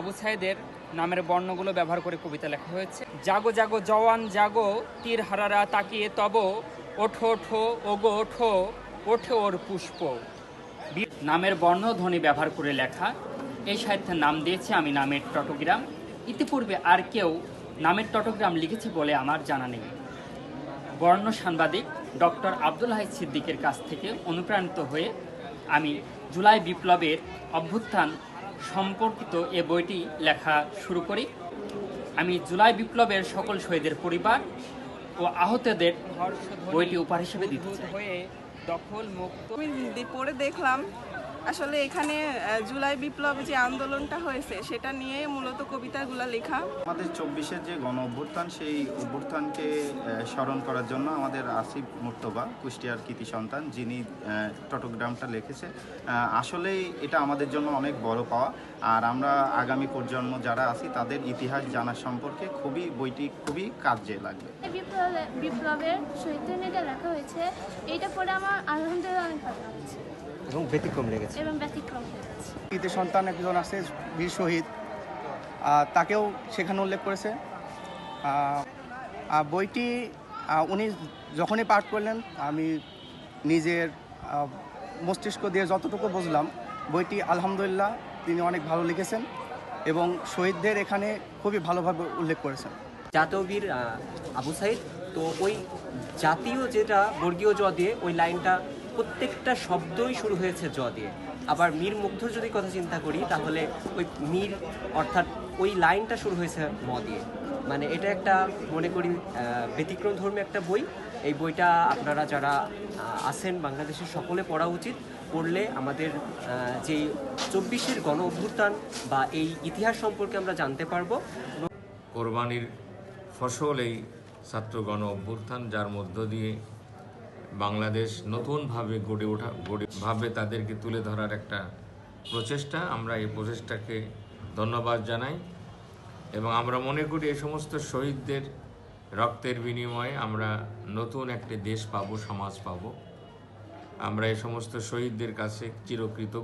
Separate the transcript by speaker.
Speaker 1: আবু সাইদের নামের বর্ণগুলো ব্যবহার করে কবিতা লেখা হয়েছে। জাগো জাগো, জওয়ান, জাগো, তীর হারারা তাকিয়ে তব, ওঠো ওঠো, ওগো, ওঠো ওঠো ওর পুষ্প। নামের বর্ণ ধ্বনি ব্যবহার করে লেখা, এই সাহিত্যের নাম দিয়েছে আমি নামের টটোগ্রাম ইতিপূর্বে আর কেউ নামের টটোগ্রাম লিখেছে বলে আমার জানা নেই। বর্ণ সাংবাদিক ডক্টর আব্দুল হাই সিদ্দিকের কাছ থেকে অনুপ্রাণিত হয়ে আমি জুলাই বিপ্লবের অভ্যুত্থান সম্পর্কিত এ বইটি লেখা শুরু করি। আমি জুলাই বিপ্লবের সকল শহীদের পরিবার ও আহতদের বইটি উপহার হিসেবে দিতে চাই।
Speaker 2: পড়ে দেখলাম। আসলে এখানে জুলাই বিপ্লব যে আন্দোলনটা হয়েছে সেটা নিয়ে মূলত কবিতাগুলো লেখা।
Speaker 3: আমাদের চব্বিশের যে গণ অভ্যুত্থান সেই অভ্যুত্থানকে স্মরণ করার জন্য আমাদের আসিফ মুর্তবা কুষ্টিয়ার কৃতি সন্তান যিনি চট্টগ্রামটা লিখেছে। আসলেই এটা আমাদের জন্য অনেক বড় পাওয়া। আর আমরা আগামী প্রজন্ম যারা আছি তাদের ইতিহাস জানার সম্পর্কে খুবই বইটি খুবই কাজে লাগবে।
Speaker 4: বিপ্লবের শহীদদের লেখা হয়েছে এইটা পড়ে আমার আলহামদুলিল্লাহ অনেক ভালো লাগছে।
Speaker 5: এবং ব্যতিক্রম লেগেছে।
Speaker 4: এবং ব্যতিক্রম লেগেছে।
Speaker 6: ঈদের সন্তান একজন আছে বীর শহীদ। তাকেও সেখানে উল্লেখ করেছে। বইটি উনি যখনই পাঠ করলেন আমি নিজের মস্তিষ্ক দিয়ে যতটুকু বুঝলাম বইটি আলহামদুলিল্লাহ তিনি অনেক ভালো লিখেছেন এবং শহীদদের এখানে খুবই ভালোভাবে উল্লেখ করেছেন।
Speaker 5: জাতীয়বীর আহ, আবু সাইদ তো ওই জাতীয় যেটা বর্গীয় জ দিয়ে ওই লাইনটা প্রত্যেকটা শব্দই শুরু হয়েছে জ দিয়ে। আবার মীর মুগ্ধ যদি কথা চিন্তা করি, তাহলে ওই মীর অর্থাৎ ওই লাইনটা শুরু হয়েছে ম দিয়ে। মানে এটা একটা, মনে করি ব্যতিক্রম ধর্মী একটা বই। এই বইটা আপনারা যারা আছেন বাংলাদেশের সকলে পড়া উচিত। পড়লে আমাদের যে চব্বিশের গণ অভ্যুত্থান বা এই ইতিহাস সম্পর্কে আমরা জানতে পারব।
Speaker 7: কোরবানির ফসল এই ছাত্র গণ অভ্যুত্থান, যার মধ্য দিয়ে বাংলাদেশ নতুনভাবে গড়ে ওঠা গড়ে ভাবে তাদেরকে তুলে ধরার একটা প্রচেষ্টা। আমরা এই প্রচেষ্টাকে ধন্যবাদ জানাই এবং আমরা মনে করি এই সমস্ত শহীদদের রক্তের বিনিময়ে আমরা নতুন একটি দেশ পাব, সমাজ পাব। আমরা এই সমস্ত শহীদদের কাছে চিরকৃতজ্ঞ।